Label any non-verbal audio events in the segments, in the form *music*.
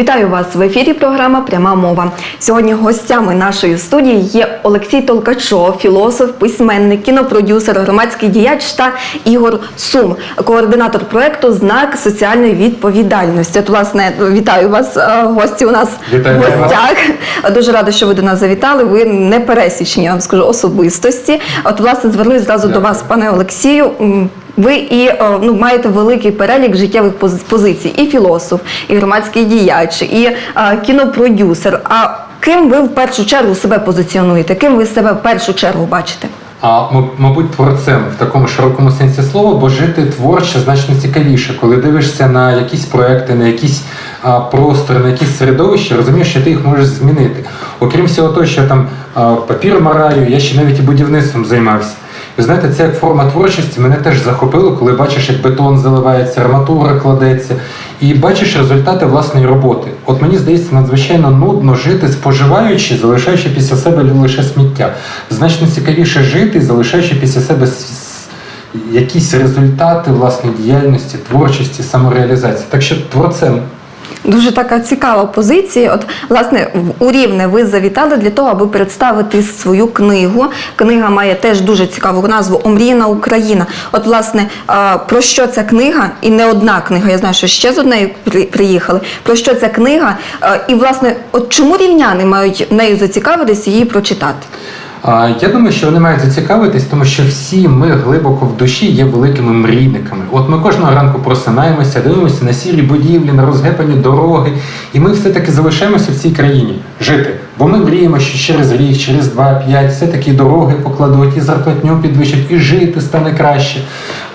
Вітаю вас в ефірі. Програма Пряма мова. Сьогодні гостями нашої студії є Олексій Толкачов, філософ, письменник, кінопродюсер, громадський діяч та Ігор Сум, координатор проекту Знак соціальної відповідальності. От, власне, вітаю вас, е, гості у нас Вітаю в вас. Дуже рада, що ви до нас завітали. Ви не пересічні, я вам скажу, особистості. От, власне, звернусь зразу до вас, пане Олексію. Ви і е, ну, маєте великий перелік життєвих поз- позицій, і філософ, і громадський діяч, і е, кінопродюсер. А ким ви в першу чергу себе позиціонуєте? Ким ви себе в першу чергу бачите? А мабуть, творцем в такому широкому сенсі слова, бо жити творче значно цікавіше, коли дивишся на якісь проекти, на якісь а, простори, на якісь середовища, розумієш, що ти їх можеш змінити. Окрім всього того, що я там а, папір мараю, я ще навіть і будівництвом займався. Ви знаєте, це як форма творчості мене теж захопило, коли бачиш, як бетон заливається, арматура кладеться, і бачиш результати власної роботи. От мені здається, надзвичайно нудно жити, споживаючи, залишаючи після себе лише сміття. Значно цікавіше жити, залишаючи після себе якісь результати власної діяльності, творчості, самореалізації. Так що творцем. Дуже така цікава позиція. От, власне, у Рівне ви завітали для того, аби представити свою книгу. Книга має теж дуже цікаву назву Омріяна Україна. От, власне, про що ця книга, і не одна книга, я знаю, що ще з однею при- приїхали. Про що ця книга? І, власне, от чому рівняни мають нею зацікавитися і її прочитати? Я думаю, що вони мають зацікавитись, тому що всі ми глибоко в душі є великими мрійниками. От ми кожного ранку просинаємося, дивимося на сірі будівлі, на розгепані дороги, і ми все-таки залишаємося в цій країні жити. Бо ми мріємо, що через рік, через два, п'ять, все-таки дороги покладуть, і зарплатню підвищать, і жити стане краще.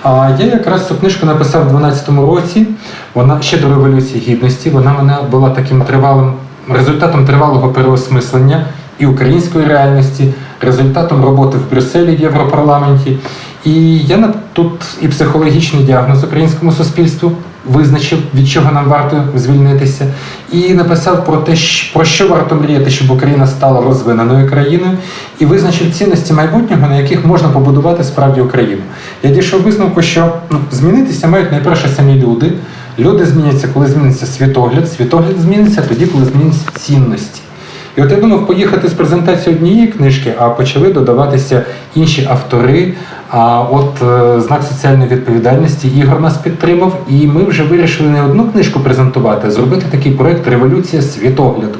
А я якраз цю книжку написав у 12-му році. Вона ще до революції гідності. Вона мене була таким тривалим результатом тривалого переосмислення і української реальності, результатом роботи в Брюсселі в Європарламенті. І я тут і психологічний діагноз українському суспільству визначив, від чого нам варто звільнитися, і написав про те, про що варто мріяти, щоб Україна стала розвиненою країною, і визначив цінності майбутнього, на яких можна побудувати справді Україну. Я дійшов висновку, що ну, змінитися мають найперше самі люди. Люди зміняться, коли зміниться світогляд. Світогляд зміниться тоді, коли зміняться цінності. І от я думав поїхати з презентації однієї книжки, а почали додаватися інші автори. А от е, знак соціальної відповідальності Ігор нас підтримав, і ми вже вирішили не одну книжку презентувати, а зробити такий проект Революція світогляду.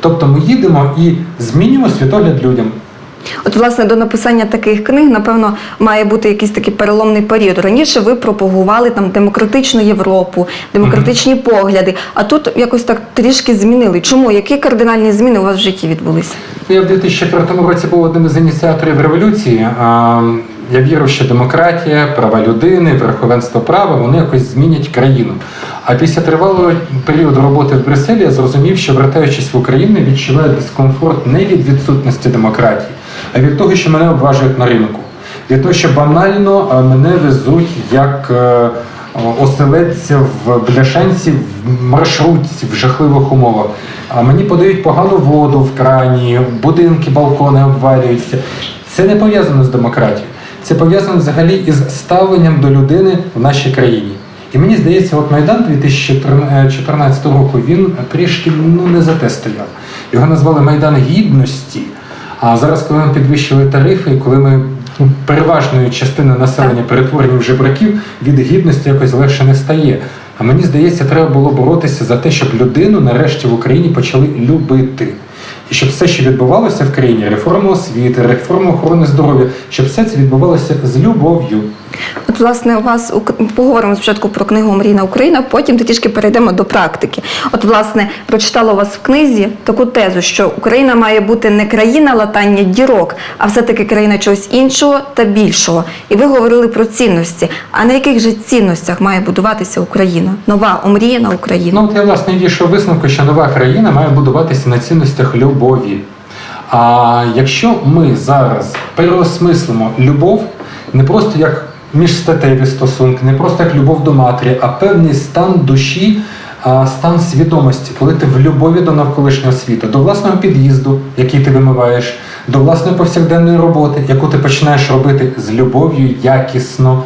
Тобто ми їдемо і змінюємо світогляд людям. От, власне, до написання таких книг, напевно, має бути якийсь такий переломний період. Раніше ви пропагували там демократичну Європу, демократичні погляди, а тут якось так трішки змінили. Чому? Які кардинальні зміни у вас в житті відбулися? Я в 2004 році був одним із ініціаторів революції. Я вірю, що демократія, права людини, верховенство права вони якось змінять країну. А після тривалого періоду роботи в Брюсселі я зрозумів, що вертаючись в Україну, відчуваю дискомфорт не від відсутності демократії, від того, що мене обважують на ринку. Від того, що банально мене везуть як е, оселедця в бляшанці в маршрутці в жахливих умовах. А мені подають погану воду в крані, будинки, балкони обвалюються. Це не пов'язано з демократією. Це пов'язано взагалі із ставленням до людини в нашій країні. І мені здається, от Майдан 2014 року він трішки ну, не за те стояв. Його назвали Майдан гідності. А зараз, коли ми підвищили тарифи, і коли ми ну, переважною частиною населення перетворені в жебраків, від гідності якось легше не стає. А мені здається, треба було боротися за те, щоб людину нарешті в Україні почали любити. І щоб все, що відбувалося в країні, реформа освіти, реформа охорони здоров'я, щоб все це відбувалося з любов'ю. От, власне, у вас поговоримо спочатку про книгу Мрійна Україна, потім трішки перейдемо до практики. От, власне, прочитала у вас в книзі таку тезу, що Україна має бути не країна латання дірок, а все-таки країна чогось іншого та більшого. І ви говорили про цінності. А на яких же цінностях має будуватися Україна? Нова омріяна Україна. Ну, от я власне дійшов висновку, що нова країна має будуватися на цінностях любові. А якщо ми зараз переосмислимо любов не просто як міжстатеві стосунки, не просто як любов до матері, а певний стан душі, стан свідомості, коли ти в любові до навколишнього світу, до власного під'їзду, який ти вимиваєш, до власної повсякденної роботи, яку ти починаєш робити з любов'ю якісно.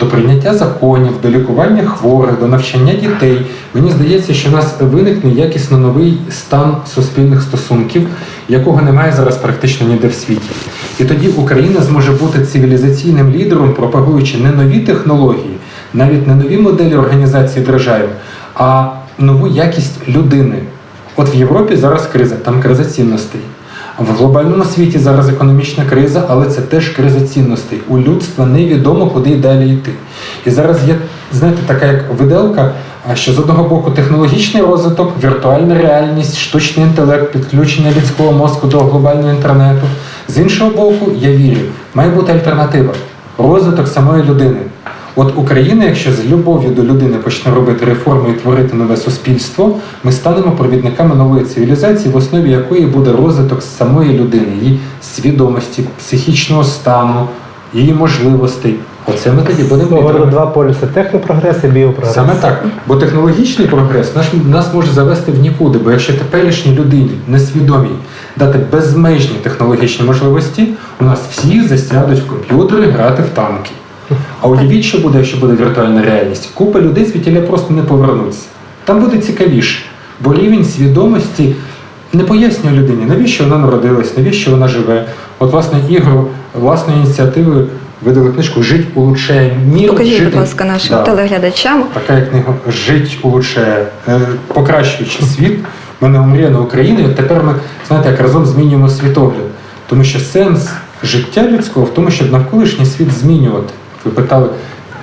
До прийняття законів, до лікування хворих, до навчання дітей. Мені здається, що в нас виникне якісно новий стан суспільних стосунків, якого немає зараз практично ніде в світі. І тоді Україна зможе бути цивілізаційним лідером, пропагуючи не нові технології, навіть не нові моделі організації держави, а нову якість людини. От в Європі зараз криза, там криза цінностей. В глобальному світі зараз економічна криза, але це теж криза цінностей. У людства невідомо, куди далі йти. І зараз є, знаєте, така як виделка, що з одного боку технологічний розвиток, віртуальна реальність, штучний інтелект, підключення людського мозку до глобального інтернету. З іншого боку, я вірю, має бути альтернатива розвиток самої людини. От Україна, якщо з любов'ю до людини почне робити реформи і творити нове суспільство, ми станемо провідниками нової цивілізації, в основі якої буде розвиток самої людини, її свідомості, психічного стану, її можливостей. Оце ми тоді будемо Говорили два полюси технопрогрес і біопрогрес. Саме так. Бо технологічний прогрес наш, нас може завести в нікуди, бо якщо теперішній людині, несвідомій, дати безмежні технологічні можливості, у нас всі засядуть в комп'ютери грати в танки. А уявіть, що буде, якщо буде віртуальна реальність. Купа людей звідтіля просто не повернуться. Там буде цікавіше, бо рівень свідомості не пояснює людині, навіщо вона народилась, навіщо вона живе. От, власне, ігру власної ініціативи видали книжку Жить улучшає мір. Покажіть, жити- будь ласка, нашим Да. телеглядачам. Така книга Жить улучшає, е, покращуючи світ. У мене омріяна Україна, і от тепер ми, знаєте, як разом змінюємо світогляд. Тому що сенс життя людського в тому, щоб навколишній світ змінювати. Ви питали,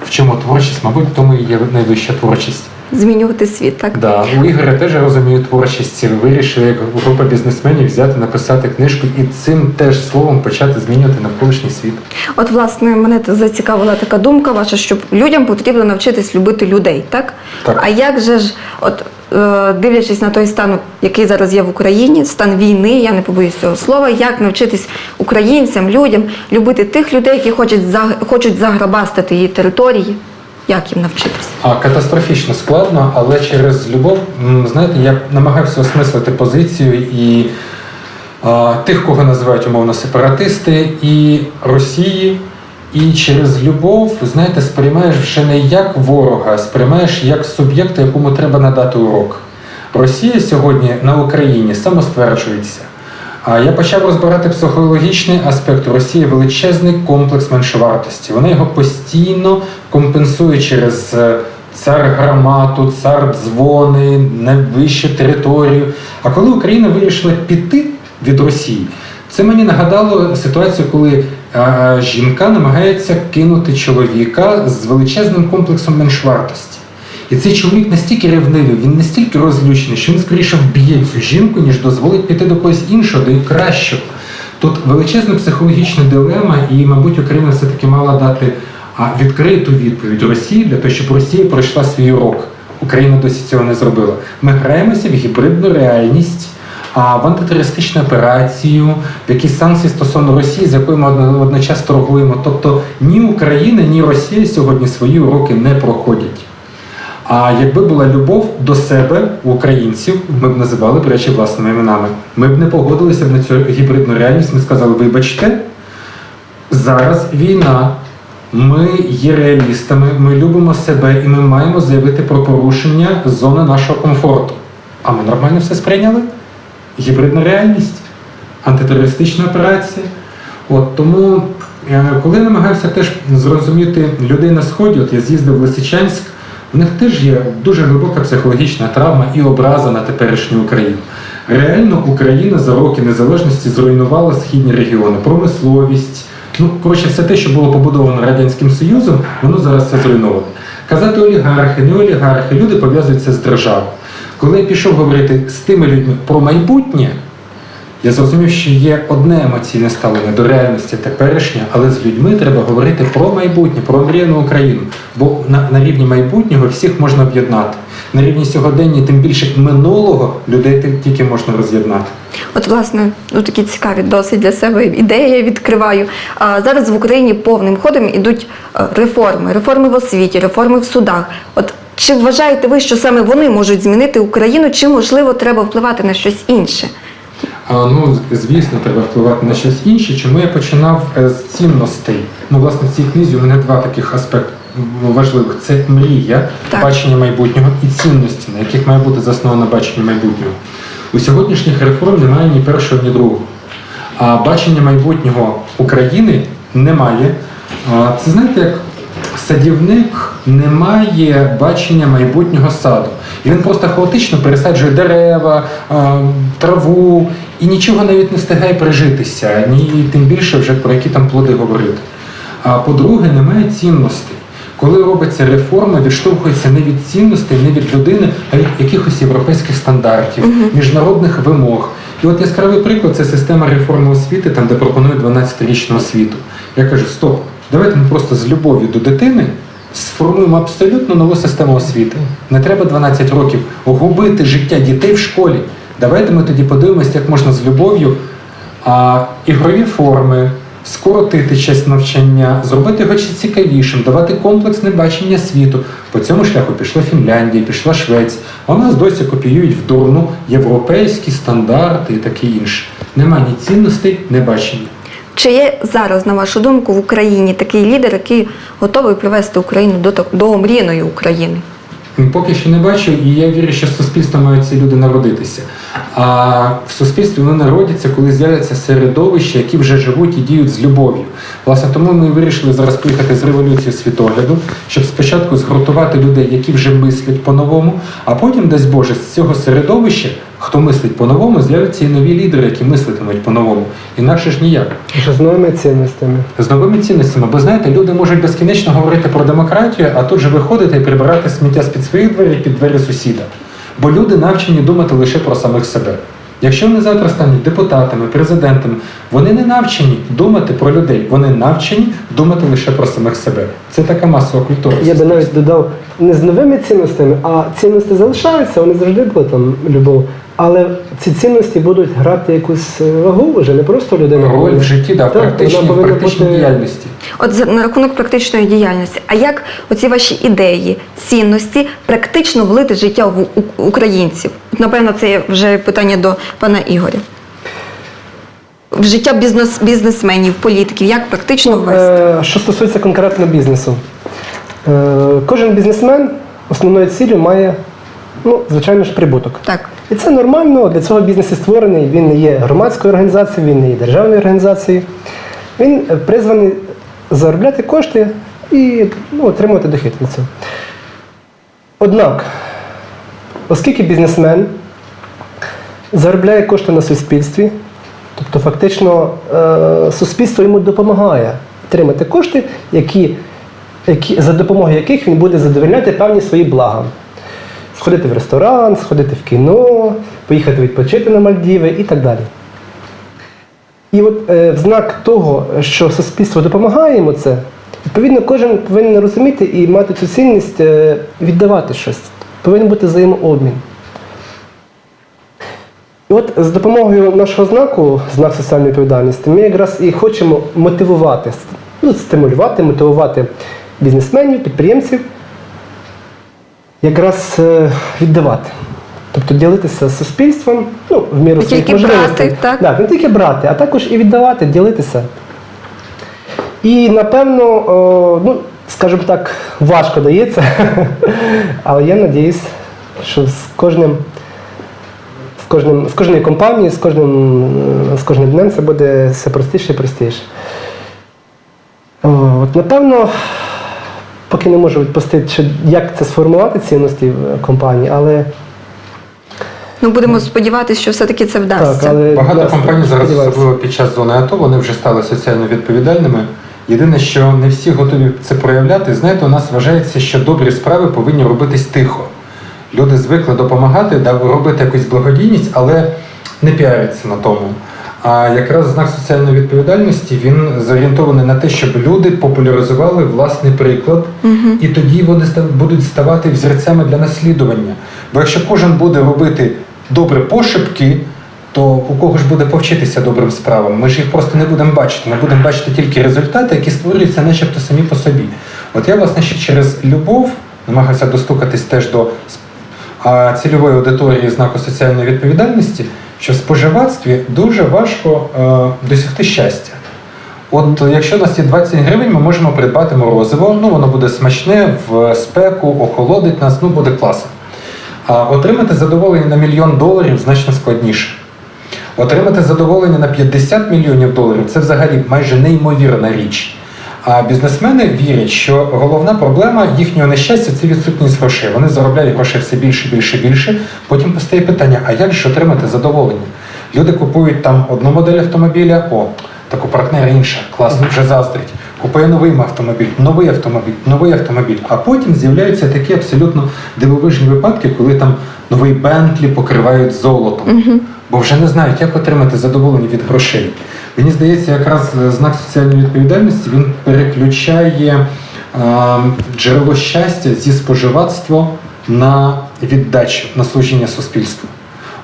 в чому творчість? Мабуть, в тому і є найвища творчість. Змінювати світ, так? Да. У Ігоря теж розумію творчість. Вирішили, як група бізнесменів, взяти, написати книжку і цим теж словом почати змінювати навколишній світ. От, власне, мене зацікавила така думка ваша, що людям потрібно навчитись любити людей, так? Так. А як же ж, от дивлячись на той стан, який зараз є в Україні, стан війни, я не побоюсь цього слова, як навчитись українцям, людям любити тих людей, які хочуть хочуть заграбастити її території? Як їм навчитись? А катастрофічно складно, але через любов, знаєте, я намагався осмислити позицію і а, тих, кого називають умовно сепаратисти, і Росії. І через любов, знаєте, сприймаєш вже не як ворога, сприймаєш як суб'єкта, якому треба надати урок. Росія сьогодні на Україні самостверджується. А я почав розбирати психологічний аспект Росії величезний комплекс меншовартості. Вона його постійно компенсує через е, цар громату, цар дзвони, найвищу територію. А коли Україна вирішила піти від Росії, це мені нагадало ситуацію, коли жінка намагається кинути чоловіка з величезним комплексом меншвартості. І цей чоловік настільки ревнивий, він настільки розлючений, що він скоріше вб'є цю жінку, ніж дозволить піти до когось іншого, до кращого. Тут величезна психологічна дилема, і, мабуть, Україна все-таки мала дати відкриту відповідь Росії для того, щоб Росія пройшла свій урок. Україна досі цього не зробила. Ми граємося в гібридну реальність, в антитерористичну операцію, в якісь санкції стосовно Росії, з якою ми одно- водночас торгуємо. Тобто ні Україна, ні Росія сьогодні свої уроки не проходять. А якби була любов до себе у українців, ми б називали б речі власними іменами. Ми б не погодилися б на цю гібридну реальність. Ми сказали, вибачте, зараз війна. Ми є реалістами, ми любимо себе і ми маємо заявити про порушення зони нашого комфорту. А ми нормально все сприйняли? Гібридна реальність, антитерористична операція. От тому, коли я намагався теж зрозуміти людей на сході, от я з'їздив в Лисичанськ, в них теж є дуже глибока психологічна травма і образа на теперішню Україну. Реально Україна за роки незалежності зруйнувала східні регіони, промисловість. Ну, коротше, все те, що було побудовано Радянським Союзом, воно зараз все зруйноване. Казати олігархи, не олігархи, люди пов'язуються з державою. Коли я пішов говорити з тими людьми про майбутнє, я зрозумів, що є одне емоційне ставлення до реальності теперішнє, але з людьми треба говорити про майбутнє, про мріяну Україну. Бо на, на рівні майбутнього всіх можна об'єднати. На рівні сьогодення, тим більше минулого, людей тільки можна роз'єднати. От, власне, ну такі цікаві досить для себе ідеї я відкриваю. А зараз в Україні повним ходом ідуть е, реформи, реформи в освіті, реформи в судах. От чи вважаєте ви, що саме вони можуть змінити Україну, чи можливо треба впливати на щось інше? Ну, звісно, треба впливати на щось інше. Чому я починав е, з цінностей? Ну, власне, в цій книзі у мене два таких аспекти важливих: це мрія, Так. бачення майбутнього і цінності, на яких має бути засноване бачення майбутнього. У сьогоднішніх реформ немає ні першого, ні другого. А бачення майбутнього України немає. Це знаєте, як садівник не має бачення майбутнього саду. І він просто хаотично пересаджує дерева, траву і нічого навіть не встигає прижитися, ні тим більше вже про які там плоди говорити. А по-друге, немає цінностей. Коли робиться реформа, відштовхується не від цінностей, не від людини, а від якихось європейських стандартів, міжнародних вимог. І от яскравий приклад це система реформи освіти, там де пропонують 12-річну освіту. Я кажу, стоп, давайте ми просто з любов'ю до дитини сформуємо абсолютно нову систему освіти. Не треба 12 років губити життя дітей в школі. Давайте ми тоді подивимося, як можна з любов'ю а, ігрові форми, скоротити час навчання, зробити його ще цікавішим, давати комплексне бачення світу. По цьому шляху пішла Фінляндія, пішла Швеція. А у нас досі копіюють в дурну європейські стандарти і таке інше. Нема ні цінностей, ні бачення. Чи є зараз, на вашу думку, в Україні такий лідер, який готовий привести Україну до, до омріяної України? Поки що не бачу, і я вірю, що з суспільства мають ці люди народитися. А в суспільстві вони народяться, коли з'являться середовища, які вже живуть і діють з любов'ю. Власне, тому ми вирішили зараз поїхати з революції світогляду, щоб спочатку згуртувати людей, які вже мислять по-новому, а потім, дасть Боже, з цього середовища, хто мислить по-новому, з'являться і нові лідери, які мислитимуть по-новому. Інакше ж ніяк. Що з новими цінностями. З новими цінностями, бо знаєте, люди можуть безкінечно говорити про демократію, а тут же виходити і прибирати сміття з-під своїх дверей під двері сусіда. Бо люди навчені думати лише про самих себе. Якщо вони завтра стануть депутатами, президентами, вони не навчені думати про людей, вони навчені думати лише про самих себе. Це така масова культура. Я би навіть додав не з новими цінностями, а цінності залишаються, вони завжди були там любов. Але ці цінності будуть грати якусь е, вагу вже, не просто людина. Роль повинна- в житті, да, Так, практичній, вона в практичній бути- діяльності. От на рахунок практичної діяльності, а як оці ваші ідеї, цінності практично влити в життя в українців? От, Напевно, це вже питання до пана Ігоря. В життя бізнес, бізнесменів, політиків, як практично ввести? Е, Що стосується конкретно бізнесу, Е, кожен бізнесмен основною ціллю має, ну, звичайно ж, прибуток. Так. І це нормально, для цього бізнес і створений. Він не є громадською організацією, він не є державною організацією. Він е, призваний заробляти кошти і ну, отримувати дохід від цього. Однак, оскільки бізнесмен заробляє кошти на суспільстві, тобто фактично е, суспільство йому допомагає отримати кошти, які, які, за допомогою яких він буде задовольняти певні свої блага. Сходити в ресторан, сходити в кіно, поїхати відпочити на Мальдіви і так далі. І от е, в знак того, що суспільство допомагає йому це, відповідно, кожен повинен розуміти і мати цю цінність е, віддавати щось. Повинен бути взаємообмін. І от з допомогою нашого знаку, знак соціальної відповідальності, ми якраз і хочемо мотивувати, ну, стимулювати, мотивувати бізнесменів, підприємців якраз е, віддавати. Тобто ділитися з суспільством ну, в міру своїх тільки можливостей. брати, так? Так, не тільки брати, а також і віддавати, ділитися. І напевно, о, ну, скажімо так, важко дається, *laughs* але я надіюсь, що з кожним, з кожним, з кожною компанією, з кожним, е, з кожним днем це буде все простіше і простіше. От, напевно, поки не можу відпустити, чи як це сформувати цінності в компанії, але Ну, будемо сподіватися, що все-таки це вдасться. так, але Багато компаній зараз, особливо під час зони АТО, вони вже стали соціально відповідальними. Єдине, що не всі готові це проявляти. Знаєте, у нас вважається, що добрі справи повинні робитись тихо. Люди звикли допомагати, робити якусь благодійність, але не піаряться на тому. А якраз знак соціальної відповідальності він зорієнтований на те, щоб люди популяризували власний приклад, і тоді вони будуть ставати взірцями для наслідування. Бо якщо кожен буде робити добре пошепки, то у кого ж буде повчитися добрим справам? Ми ж їх просто не будемо бачити. Ми будемо бачити тільки результати, які створюються начебто самі по собі. От я, власне, ще через любов намагався достукатись теж до цільової аудиторії знаку соціальної відповідальності, що в споживацтві дуже важко е, досягти щастя. От е, якщо у нас є 20 гривень, ми можемо придбати морозиво, ну воно буде смачне, в спеку, охолодить нас, ну буде класно. А отримати задоволення на мільйон доларів значно складніше. Отримати задоволення на 50 мільйонів доларів це взагалі майже неймовірна річ. А бізнесмени вірять, що головна проблема їхнього нещастя це відсутність грошей. Вони заробляють грошей все більше, більше, більше. Потім постає питання: а як ж отримати задоволення? Люди купують там одну модель автомобіля, о, так у партнера інша, класно, вже заздрить. Купує новий автомобіль, новий автомобіль, новий автомобіль. А потім з'являються такі абсолютно дивовижні випадки, коли там новий Бентлі покривають золотом, бо вже не знають, як отримати задоволення від грошей. Мені здається, якраз знак соціальної відповідальності він переключає е, джерело щастя зі споживацтва на віддачу, на служіння суспільству.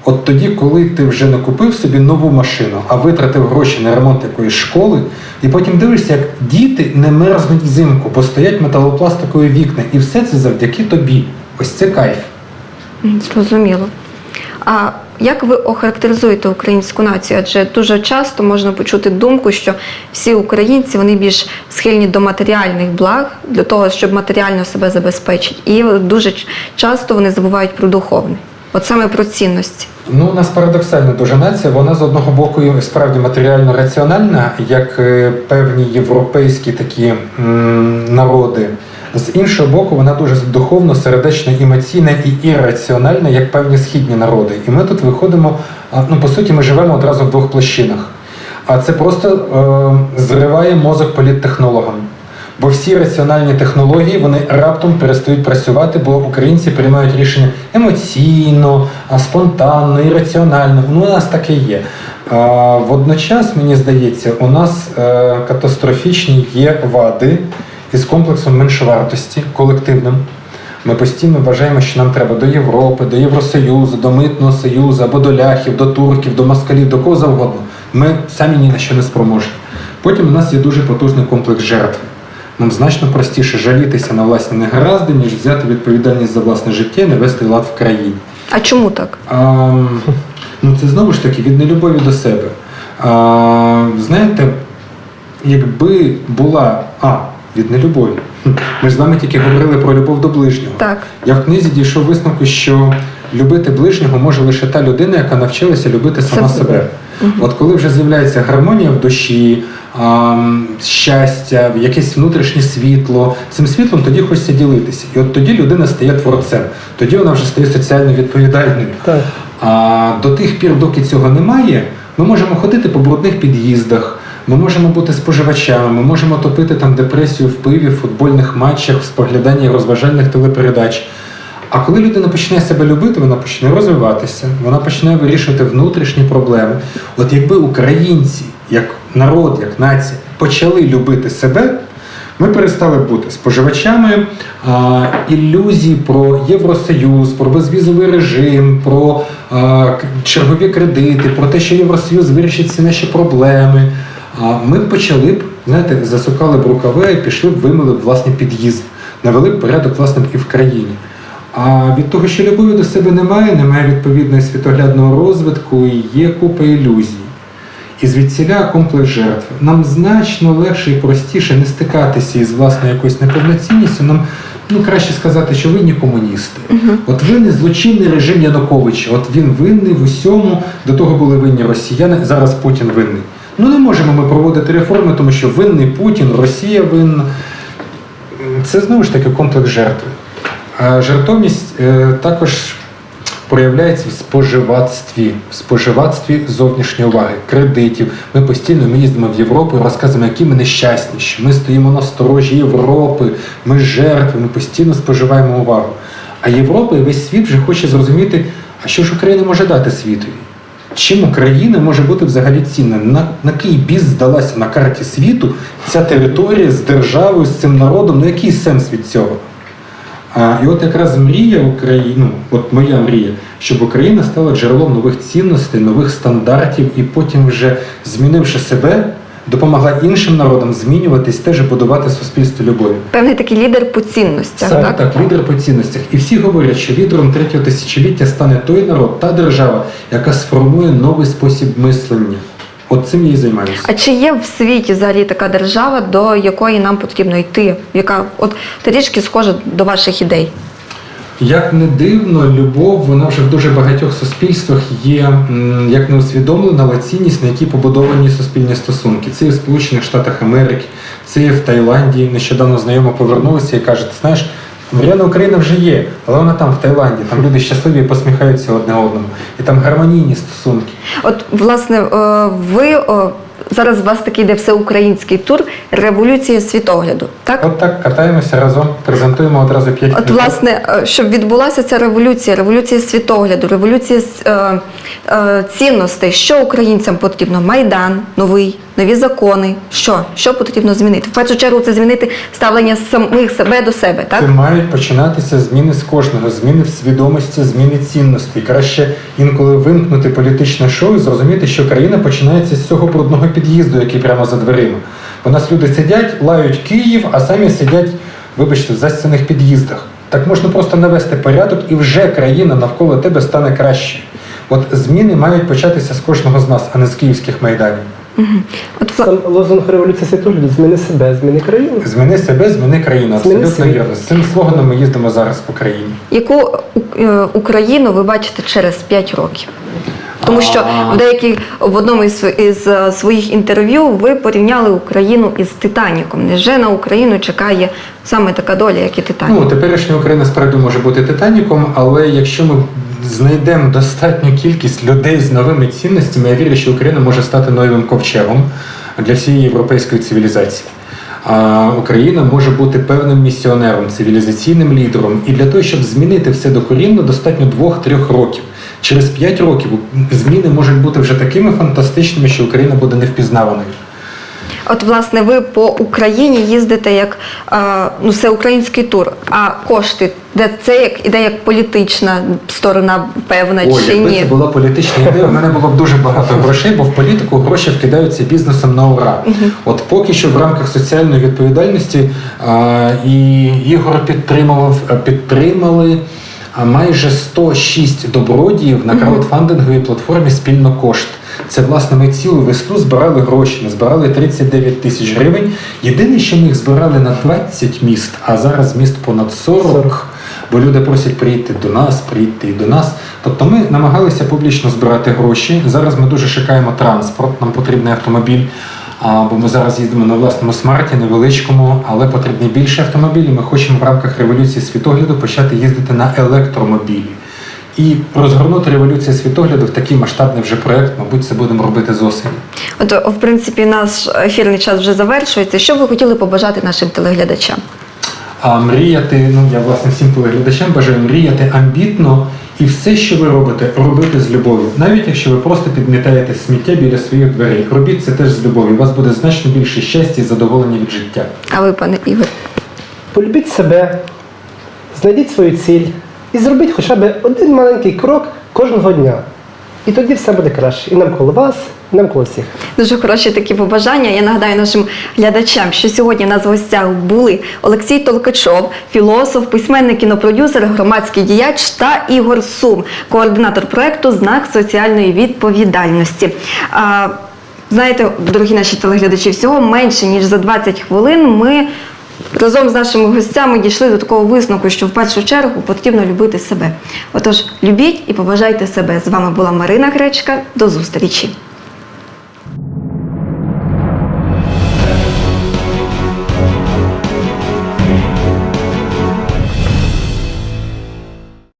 От тоді, коли ти вже не купив собі нову машину, а витратив гроші на ремонт якоїсь школи, і потім дивишся, як діти не мерзнуть взимку, бо стоять металопластикові вікна, і все це завдяки тобі. Ось це кайф. Зрозуміло. А як ви охарактеризуєте українську націю? Адже дуже часто можна почути думку, що всі українці вони більш схильні до матеріальних благ для того, щоб матеріально себе забезпечити. І дуже часто вони забувають про духовне. От саме про цінності. Ну, у нас парадоксальна дуже нація. Вона з одного боку справді матеріально раціональна, як е, певні європейські такі м, народи. З іншого боку, вона дуже духовно, сердечно, емоційна і ірраціональна, як певні східні народи. І ми тут виходимо, ну по суті, ми живемо одразу в двох площинах. А це просто е, зриває мозок політтехнологам. Бо всі раціональні технології вони раптом перестають працювати, бо українці приймають рішення емоційно, спонтанно, ірраціонально. Ну, у нас таке є. А, водночас, мені здається, у нас е, катастрофічні є вади із комплексом меншовартості колективним. Ми постійно вважаємо, що нам треба до Європи, до Євросоюзу, до Митного Союзу, або до ляхів, до турків, до москалів, до кого завгодно. Ми самі ні на що не спроможні. Потім у нас є дуже потужний комплекс жертв. Нам значно простіше жалітися на власні негаразди, ніж взяти відповідальність за власне життя і навести лад в країні. А чому так? А, ну це знову ж таки від нелюбові до себе. А, знаєте, якби була а, від нелюбові. Ми ж з вами тільки говорили про любов до ближнього. Так. Я в книзі дійшов висновку, що любити ближнього може лише та людина, яка навчилася любити сама Це- себе. От коли вже з'являється гармонія в душі, щастя, якесь внутрішнє світло, цим світлом тоді хочеться ділитися. І от тоді людина стає творцем, тоді вона вже стає соціально відповідальною. Так. А до тих пір, доки цього немає, ми можемо ходити по брудних під'їздах, ми можемо бути споживачами, ми можемо топити там депресію в пиві, в футбольних матчах, в спогляданні розважальних телепередач. А коли людина почне себе любити, вона почне розвиватися, вона почне вирішувати внутрішні проблеми. От якби українці, як народ, як нація, почали любити себе, ми перестали бути споживачами а, ілюзій про Євросоюз, про безвізовий режим, про а, чергові кредити, про те, що Євросоюз вирішить всі наші проблеми. А, ми почали б, знаєте, засукали б рукави пішли б, вимили б власний під'їзд, навели б порядок власне і в країні. А від того, що любові до себе немає, немає відповідного світоглядного розвитку і є купа ілюзій. І звідсіля комплекс жертв. Нам значно легше і простіше не стикатися із власною якоюсь неповноцінністю. Нам ну краще сказати, що ви не комуністи. От ви не злочинний режим Януковича. От він винний в усьому. До того були винні росіяни. Зараз Путін винний. Ну не можемо ми проводити реформи, тому що винний Путін, Росія винна. Це знову ж таки комплекс жертви. А жертовність е, також проявляється в споживацтві, в споживацтві зовнішньої уваги, кредитів. Ми постійно ми їздимо в Європу розказуємо, які ми нещасні, що ми стоїмо на сторожі Європи, ми жертви, ми постійно споживаємо увагу. А Європа і весь світ вже хоче зрозуміти, а що ж Україна може дати світові? Чим Україна може бути взагалі цінна? На, на який біс здалася на карті світу ця територія з державою, з цим народом? Ну який сенс від цього? А, і от якраз мрія України, ну, от моя мрія, щоб Україна стала джерелом нових цінностей, нових стандартів, і потім, вже змінивши себе, допомогла іншим народам змінюватись, теж будувати суспільство любові. Певний такий лідер по цінностях, Саме так? так, лідер по цінностях. І всі говорять, що лідером третього тисячоліття стане той народ, та держава, яка сформує новий спосіб мислення. От цим я і займаюся. А чи є в світі взагалі така держава, до якої нам потрібно йти, яка от трішки схожа до ваших ідей? Як не дивно, любов вона вже в дуже багатьох суспільствах є як не усвідомлена, але цінність, на якій побудовані суспільні стосунки. Це і в Сполучених Штатах Америки, це і в Таїланді. Нещодавно знайомо повернулися і каже, ти знаєш, мріяна Україна вже є, але вона там в Таїланді. Там люди щасливі і посміхаються одне одному. І там гармонійні стосунки. От, власне, е, ви е, зараз у вас такий йде всеукраїнський тур революції світогляду, так? От так катаємося разом, презентуємо одразу п'ять От, власне, е, щоб відбулася ця революція, революція світогляду, революція е, е, цінностей, що українцям потрібно? Майдан новий, нові закони. Що? Що потрібно змінити? В першу чергу це змінити ставлення самих себе до себе, так? Це мають починатися зміни з кожного, зміни в свідомості, зміни цінностей. Краще інколи вимкнути політичне шоу і зрозуміти, що країна починається з цього брудного під'їзду, який прямо за дверима. У нас люди сидять, лають Київ, а самі сидять, вибачте, в застяних під'їздах. Так можна просто навести порядок, і вже країна навколо тебе стане краще. От зміни мають початися з кожного з нас, а не з київських майданів. От, вла- Сам лозунг революції світогляду зміни себе, зміни країну. Зміни себе, зміни країну. Зміни Абсолютно світ. вірно. З цим слоганом ми їздимо зараз по країні. яку е, Україну ви бачите через 5 років? Тому що в деяких в одному із, із е, своїх інтерв'ю ви порівняли Україну із Титаніком. Невже на Україну чекає саме така доля, як і Титанік? Ну, теперішня Україна справді може бути Титаніком, але якщо ми знайдемо достатню кількість людей з новими цінностями, я вірю, що Україна може стати новим ковчегом для всієї європейської цивілізації. А Україна може бути певним місіонером, цивілізаційним лідером. І для того, щоб змінити все докорінно, достатньо двох-трьох років. Через п'ять років зміни можуть бути вже такими фантастичними, що Україна буде невпізнаваною. От, власне, ви по Україні їздите як е, ну, це український тур, а кошти, де це як іде як політична сторона певна Ой, чи якби ні? це була політична ідея, в мене було б дуже багато грошей, бо в політику гроші вкидаються бізнесом на ура. От поки що в рамках соціальної відповідальності а, і Ігор підтримував, підтримали а, майже 106 добродіїв на краудфандинговій платформі спільно кошт. Це власне ми цілу весну збирали гроші. Ми збирали 39 тисяч гривень. Єдине, що ми їх збирали на 20 міст, а зараз міст понад 40 40. бо люди просять прийти до нас, прийти і до нас. Тобто ми намагалися публічно збирати гроші. Зараз ми дуже шукаємо транспорт, нам потрібний автомобіль. А, бо ми зараз їздимо на власному смарті, невеличкому, але потрібні більше автомобілі. Ми хочемо в рамках революції світогляду почати їздити на електромобілі. І розгорнути революцію світогляду в такий масштабний вже проект, мабуть, це будемо робити з осені. От, в принципі, наш ефірний час вже завершується. Що б ви хотіли побажати нашим телеглядачам? А мріяти, ну я власне всім телеглядачам бажаю мріяти амбітно і все, що ви робите, робити з любов'ю. Навіть якщо ви просто підмітаєте сміття біля своїх дверей, робіть це теж з любов'ю. У вас буде значно більше щастя і задоволення від життя. А ви, пане Ігор? Полюбіть себе, знайдіть свою ціль і зробіть хоча б один маленький крок кожного дня. І тоді все буде краще. І навколо вас, і навколо всіх. Дуже хороші такі побажання. Я нагадаю нашим глядачам, що сьогодні у нас в гостях були Олексій Толкачов, філософ, письменник, кінопродюсер, громадський діяч та Ігор Сум, координатор проекту Знак соціальної відповідальності. Знаєте, дорогі наші телеглядачі, всього менше ніж за 20 хвилин ми. Разом з нашими гостями дійшли до такого висновку, що в першу чергу потрібно любити себе. Отож, любіть і поважайте себе. З вами була Марина Гречка. До зустрічі.